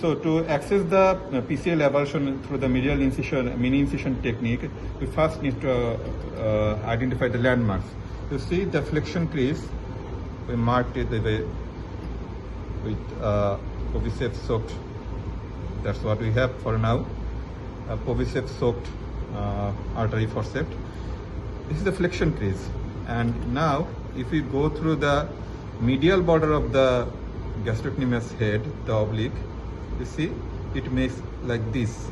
So to access the uh, PCL aversion through the medial incision, mini incision technique, we first need to uh, identify the landmarks. You see the flexion crease, we marked it with, with uh, soaked. That's what we have for now. Uh, Povicef soaked uh, artery forceps. This is the flexion crease. And now, if we go through the medial border of the gastrocnemius head, the oblique, you see it makes like this.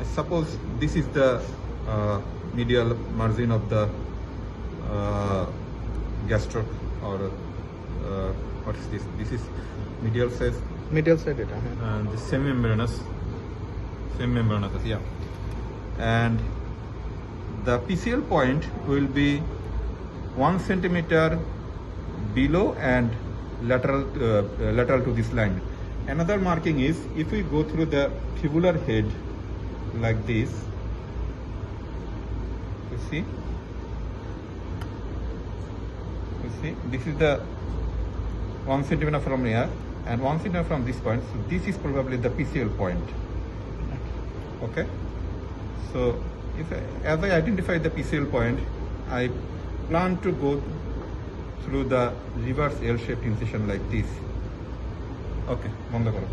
I suppose this is the uh, medial margin of the uh, gastric or uh, what is this? This is medial says medial side data and the same membranous semimembranous semimembranous yeah. And the PCL point will be one centimeter below and lateral uh, uh lateral to this line another marking is if we go through the tubular head like this you see you see this is the one centimeter from here and one centimeter from this point. So this is probably the PCL point. Okay. So if I, as I identify the PCL point, I plan to go through the reverse L-shaped incision like this. Okay, বন্ধ করো